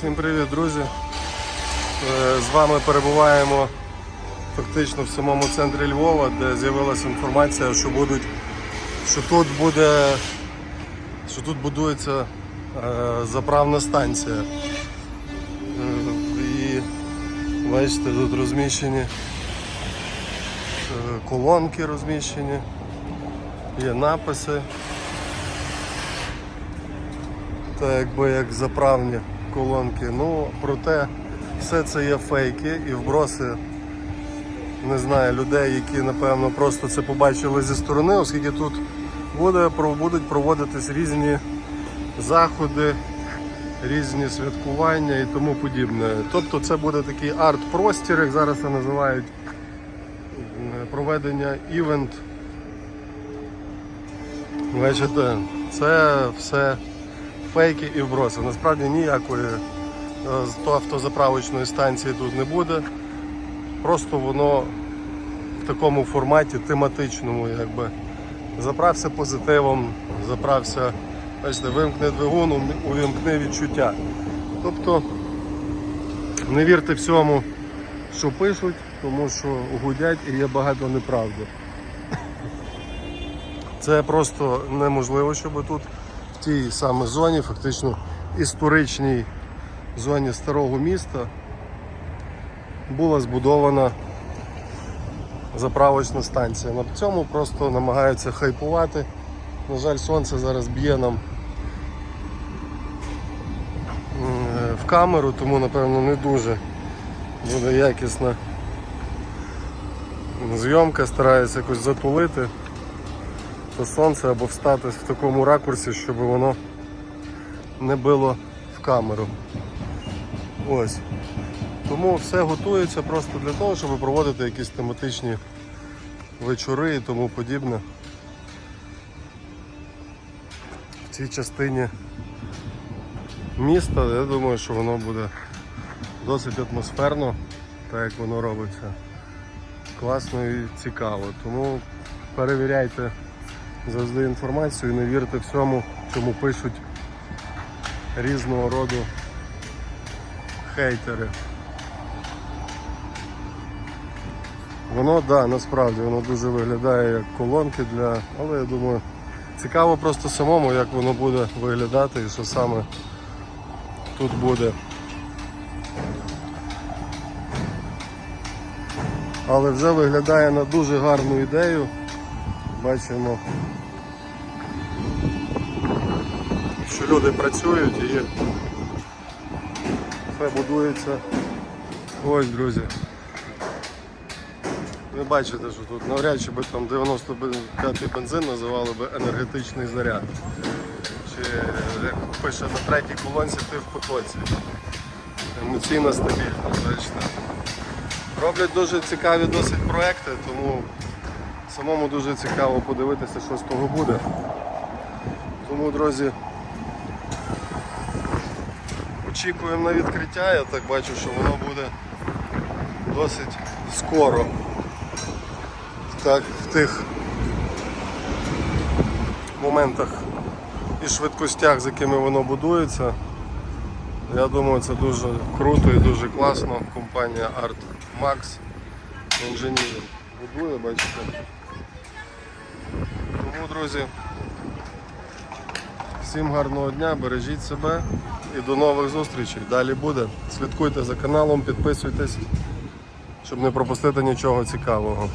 Всім привіт, друзі! Е, З вами перебуваємо фактично в самому центрі Львова, де з'явилася інформація, що будуть, що тут буде, що тут будується е, заправна станція. Е, І бачите, тут розміщені колонки розміщені, є написи. Та якби як заправні колонки. Ну, проте все це є фейки і вброси, не знаю, людей, які напевно просто це побачили зі сторони, оскільки тут буде, будуть проводитись різні заходи, різні святкування і тому подібне. Тобто це буде такий арт-простір, як зараз це називають, проведення івент. Бачите, це все фейки і вброси. Насправді ніякої е, автозаправочної станції тут не буде. Просто воно в такому форматі тематичному, якби. Заправся позитивом, заправся, бачите, вимкни двигун, увімкни відчуття. Тобто не вірте всьому, що пишуть, тому що гудять і є багато неправди. Це просто неможливо, щоб тут в тій саме зоні, фактично історичній зоні старого міста, була збудована заправочна станція. На цьому просто намагаються хайпувати. На жаль, сонце зараз б'є нам в камеру, тому напевно не дуже буде якісна зйомка, стараюся якось затулити то сонце або встати в такому ракурсі, щоб воно не било в камеру. Ось. Тому все готується просто для того, щоб проводити якісь тематичні вечори і тому подібне. В цій частині міста, я думаю, що воно буде досить атмосферно, так як воно робиться. Класно і цікаво. Тому перевіряйте завжди інформацію і не вірте всьому, чому пишуть різного роду хейтери. Воно, да, насправді, воно дуже виглядає як колонки для. Але я думаю, цікаво просто самому, як воно буде виглядати і що саме тут буде. Але вже виглядає на дуже гарну ідею. Бачимо, що люди працюють і все будується. Ось, друзі. Ви бачите, що тут навряд чи би там 95-й бензин називали би енергетичний заряд. Чи як пише на третій колонці ти в потоці. Емоційна стабільність. Роблять дуже цікаві досить проекти, тому самому дуже цікаво подивитися, що з того буде. Тому, друзі, очікуємо на відкриття. Я так бачу, що воно буде досить скоро. Так, в тих моментах і швидкостях, з якими воно будується. Я думаю, це дуже круто і дуже класно. Компанія Art Max Engineering будує, бачите. Друзі, всім гарного дня, бережіть себе і до нових зустрічей. Далі буде. Слідкуйте за каналом, підписуйтесь, щоб не пропустити нічого цікавого.